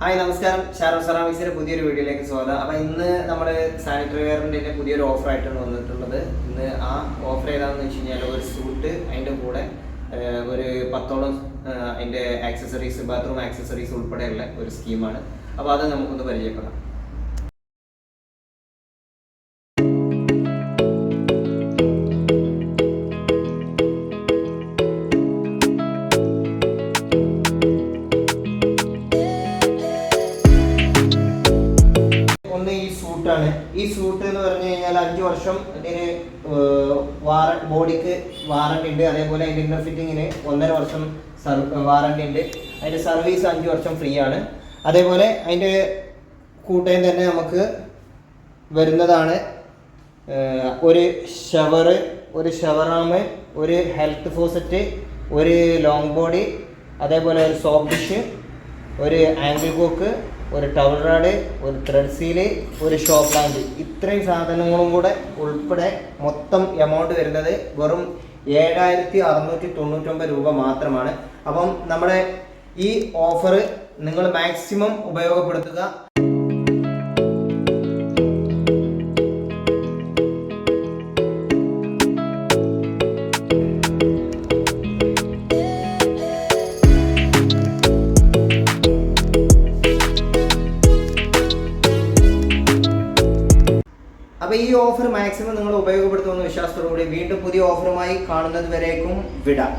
Hi നമസ്കാരം. ഷാറോ സെറാമിക്സിന്റെ പുതിയൊരു വീഡിയോയിലേക്ക് സ്വാഗതം. അപ്പൊ ഇന്ന് നമ്മുടെ സാനിറ്ററി വെയറിന്റെ പുതിയൊരു ഓഫർ ആയിട്ടാണ് വന്നിട്ടുള്ളത്. ഇന്ന് ആ ഓഫർ ഏതാണെന്ന് വെച്ച് കഴിഞ്ഞാൽ ഒരു സൂട്ട് അതിന്റെ കൂടെ ഒരു പത്തോളം അതിന്റെ ആക്സസറീസ് ബാത്റൂം ആക്സസറീസ് ഉൾപ്പെടെയുള്ള ഒരു സ്കീമാണ് അപ്പോൾ അത് നമുക്കൊന്ന് പരിചയപ്പെടാം. സൂട്ടാണ് ഈ സൂട്ട് എന്ന് പറഞ്ഞു കഴിഞ്ഞാൽ അഞ്ച് വർഷം ഇതിന് വാറ ബോഡിക്ക് വാറണ്ടി ഉണ്ട്. അതേപോലെ അതിന്റെ ഇന്നർ ഫിറ്റിങ്ങിന് ഒന്നര വർഷം വാറണ്ടി ഉണ്ട്. അതിന്റെ സർവീസ് അഞ്ച് വർഷം ഫ്രീ ആണ്. അതേപോലെ അതിന്റെ കൂട്ടയം തന്നെ നമുക്ക് വരുന്നതാണ് ഒരു ഷവറ് ഒരു ഷവറാമ് ഒരു ഹെൽത്ത് ഫോസറ്റ് ഒരു ലോങ് ബോഡി അതേപോലെ ഒരു സോപ്പ് ഡിഷ് ഒരു ആംഗിൾ കോക്ക് ഒരു ടൗൺ റാഡ് ഒരു ത്രെഡ് സീൽ ഒരു ഷോപ്പ് ലാൻഡ് ഇത്രയും സാധനങ്ങളും കൂടെ ഉൾപ്പെടെ മൊത്തം എമൗണ്ട് വരുന്നത് വെറും ഏഴായിരത്തി അറുന്നൂറ്റി തൊണ്ണൂറ്റൊമ്പത് രൂപ മാത്രമാണ്. അപ്പം നമ്മുടെ ഈ ഓഫർ നിങ്ങൾ മാക്സിമം ഉപയോഗപ്പെടുത്തുക. അപ്പോൾ ഈ ഓഫർ മാക്സിമം നിങ്ങൾ ഉപയോഗപ്പെടുത്തുമെന്ന് വിശ്വാസത്തോടുകൂടി വീണ്ടും പുതിയ ഓഫറുമായി കാണുന്നത് വരേക്കും വിടാം.